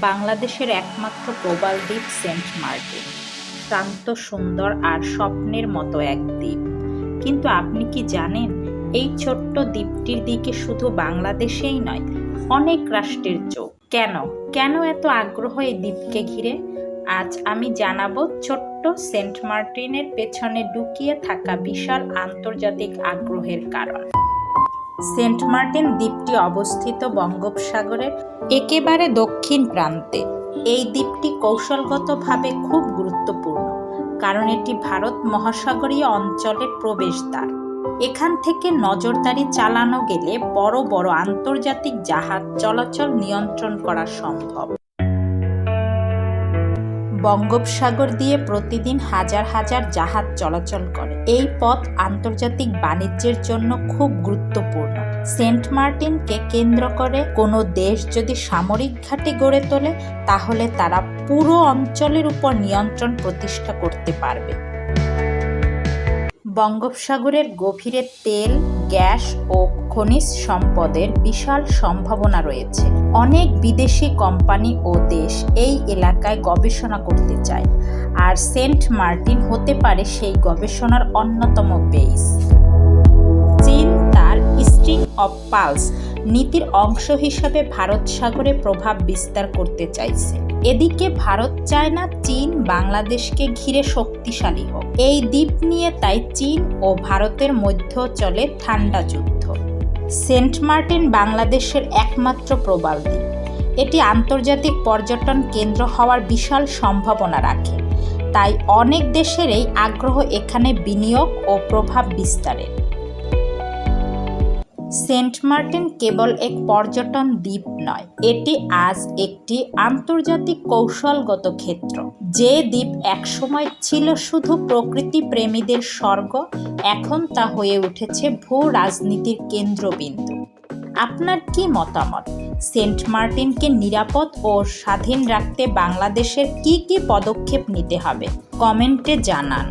বাংলাদেশের একমাত্র প্রবাল দ্বীপ সেন্ট মার্টিন। শান্ত, সুন্দর আর স্বপ্নের মতো এক দ্বীপ। কিন্তু আপনি কি জানেন, এই ছোট্ট দ্বীপটির দিকে শুধু বাংলাদেশেই নয়, অনেক রাষ্ট্রের চোখ। কেন? কেন এত আগ্রহ এই দ্বীপকে ঘিরে? আজ আমি জানাব ছোট্ট সেন্ট মার্টিনের পেছনে লুকিয়ে থাকা বিশাল আন্তর্জাতিক আগ্রহের কারণ। সেন্ট মার্টিন দ্বীপটি অবস্থিত বঙ্গোপসাগরের একেবারে দক্ষিণ প্রান্তে। এই দ্বীপটি কৌশলগতভাবে খুব গুরুত্বপূর্ণ, কারণ এটি ভারত মহাসাগরীয় অঞ্চলের প্রবেশদ্বার। এখান থেকে নজরদারি চালানো গেলে বড় বড় আন্তর্জাতিক জাহাজ চলাচল নিয়ন্ত্রণ করা সম্ভব। বঙ্গোপসাগর দিয়ে প্রতিদিন হাজার হাজার জাহাজ চলাচল করে। এই পথ আন্তর্জাতিক বাণিজ্যের জন্য খুব গুরুত্বপূর্ণ। সেন্ট মার্টিনকে কেন্দ্র করে কোনো দেশ যদি সামরিক ঘাঁটি গড়ে তোলে, তাহলে তারা পুরো অঞ্চলের উপর নিয়ন্ত্রণ প্রতিষ্ঠা করতে পারবে। বঙ্গোপসাগরের গভীরে তেল, গ্যাস ও খনিজ সম্পদের বিশাল সম্ভাবনা রয়েছে। অনেক বিদেশি কোম্পানি ও দেশ এই এলাকায় গবেষণা করতে চায়, আর সেন্ট মার্টিন হতে পারে সেই গবেষণার অন্যতম বেস চীন তার স্ট্রিং অফ পালস নীতির অংশ হিসাবে ভারত সাগরে প্রভাব বিস্তার করতে চাইছে। এদিকে ভারত চায় না চীন বাংলাদেশকে ঘিরে শক্তিশালী হোক। এই দ্বীপ নিয়ে তাই চীন ও ভারতের মধ্য চলে ঠান্ডা যুদ্ধ। সেন্ট মার্টিন বাংলাদেশের একমাত্র প্রবাল দ্বীপ। এটি আন্তর্জাতিক পর্যটন কেন্দ্র হওয়ার বিশাল সম্ভাবনা রাখে। তাই অনেক দেশেরই আগ্রহ এখানে বিনিয়োগ ও প্রভাব বিস্তারের। সেন্ট মার্টিন কেবল এক পর্যটন দ্বীপ নয়, এটি আজ একটি আন্তর্জাতিক কৌশলগত ক্ষেত্র। যে দ্বীপ একসময় ছিল শুধু প্রকৃতি প্রেমীদের স্বর্গ, এখন তা হয়ে উঠেছে ভূ রাজনীতির কেন্দ্রবিন্দু। আপনার কি মতামত? সেন্ট মার্টিনকে নিরাপদ ও স্বাধীন রাখতে বাংলাদেশের কি কি পদক্ষেপ নিতে হবে? কমেন্টে জানান।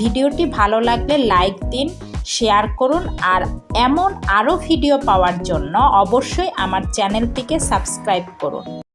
ভিডিওটি ভালো লাগলে লাইক দিন, শেয়ার করুন আর এমন আরও ভিডিও পাওয়ার জন্য অবশ্যই আমার চ্যানেলটিকে সাবস্ক্রাইব করুন।